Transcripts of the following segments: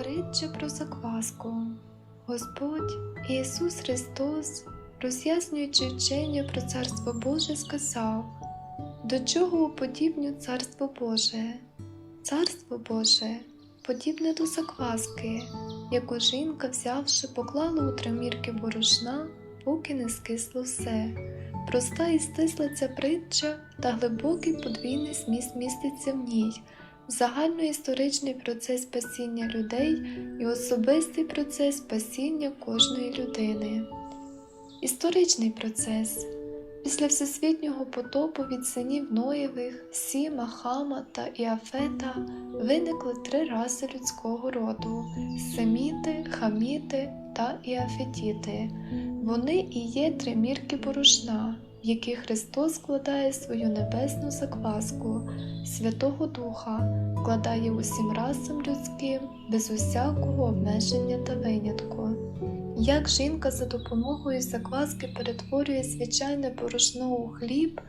Притча про закваску. Господь Ісус Христос, роз'яснюючи вчення про Царство Боже, сказав, до чого уподібню Царство Боже? Царство Боже подібне до закваски, яку жінка, взявши, поклала у тримірки борошна, поки не скисло все. Проста і стисла ця притча та глибокий подвійний зміст міститься в ній загальноісторичний процес спасіння людей і особистий процес спасіння кожної людини. Історичний процес. Після всесвітнього потопу від синів Ноєвих, Сіма, Хама та Іафета виникли три раси людського роду семіти, хаміти та іафетіти. Вони і є три мірки борошна, в які Христос складає свою небесну закваску, Святого Духа, вкладає усім расам людським без усякого обмеження та винятку. Як жінка за допомогою закваски перетворює звичайне борошно у хліб,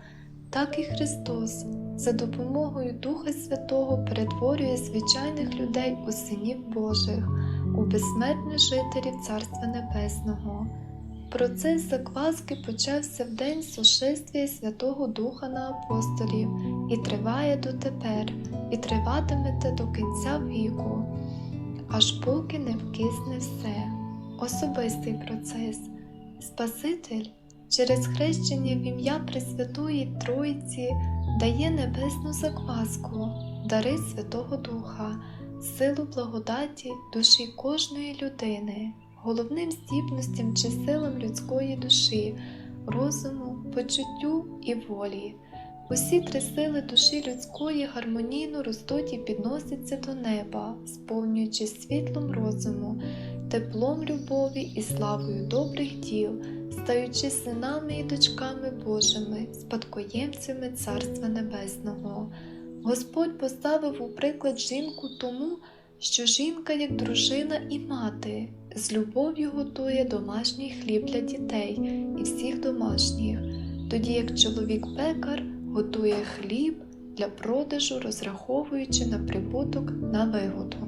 так і Христос за допомогою Духа Святого перетворює звичайних людей у синів Божих, у безсмертних жителів Царства Небесного. Процес закваски почався в день сошествия Святого Духа на апостолів і триває дотепер, і триватиме до кінця віку, аж поки не вкисне все. Особистий процес. Спаситель через хрещення в ім'я Пресвятої Тройці дає небесну закваску, дари Святого Духа, силу благодаті душі кожної людини, головним здібностям чи силам людської душі, розуму, почуттю і волі. Усі три сили душі людської гармонійно ростуть і підносяться до неба, сповнюючи світлом розуму, теплом любові і славою добрих діл, стаючи синами і дочками Божими, спадкоємцями Царства Небесного. Господь поставив у приклад жінку тому, що жінка, як дружина і мати, з любов'ю готує домашній хліб для дітей і всіх домашніх, тоді як чоловік-пекар готує хліб для продажу, розраховуючи на прибуток на вигоду.